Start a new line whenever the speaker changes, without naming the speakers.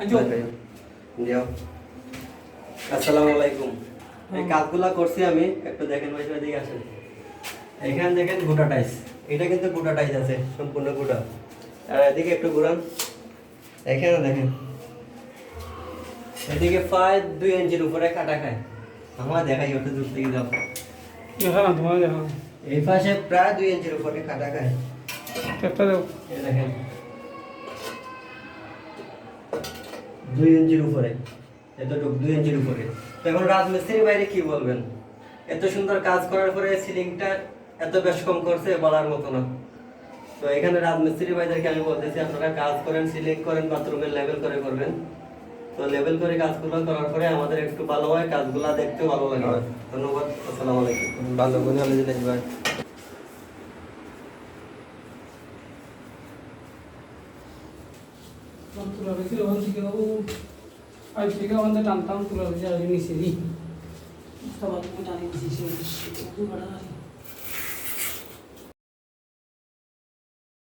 আচ্ছা।
আসসালামু আলাইকুম। এই কাজগুলা করছি আমি। একটু দেখেন ভাই আসেন। এখানে দেখেন গোটা টাইস। এটা কিন্তু গোটা টাইস আছে সম্পূর্ণ গোটা। আর এদিকে একটু ঘুরান। এখানে দেখেন। এদিকে প্রায় দুই ইঞ্চির উপরে কাটা খায়। আমার দেখাই ওটা দূর থেকে যাও
দেখা না তোমার দেখা
এই পাশে প্রায় দুই ইঞ্চির উপরে কাটা খায়। দেখেন। দুই ইঞ্চির উপরে, এতটুকু দুই ইঞ্চির উপরে। তো এখন রাজমিস্ত্রির বাইরে কি বলবেন? এত সুন্দর কাজ করার পরে সিলিংটা এত বেশ কম করছে বলার মতো না। তো এখানে রাজমিস্ত্রি ভাইদেরকে আমি বলতেছি, আপনারা কাজ করেন, সিলিং করেন, বাথরুমের লেভেল করে করবেন। তো লেভেল করে কাজগুলো করার পরে আমাদের একটু ভালো হয়, কাজগুলো দেখতে ভালো লাগে। ধন্যবাদ, আসসালামু আলাইকুম।
ভালো করে দিলে ভাই
তুলা রয়েছে ওখান থেকে ও পাইপ থেকে ওখান থেকে টানতাম তুলা রয়েছে আর নিচে দিই সবার টানি দিছি সে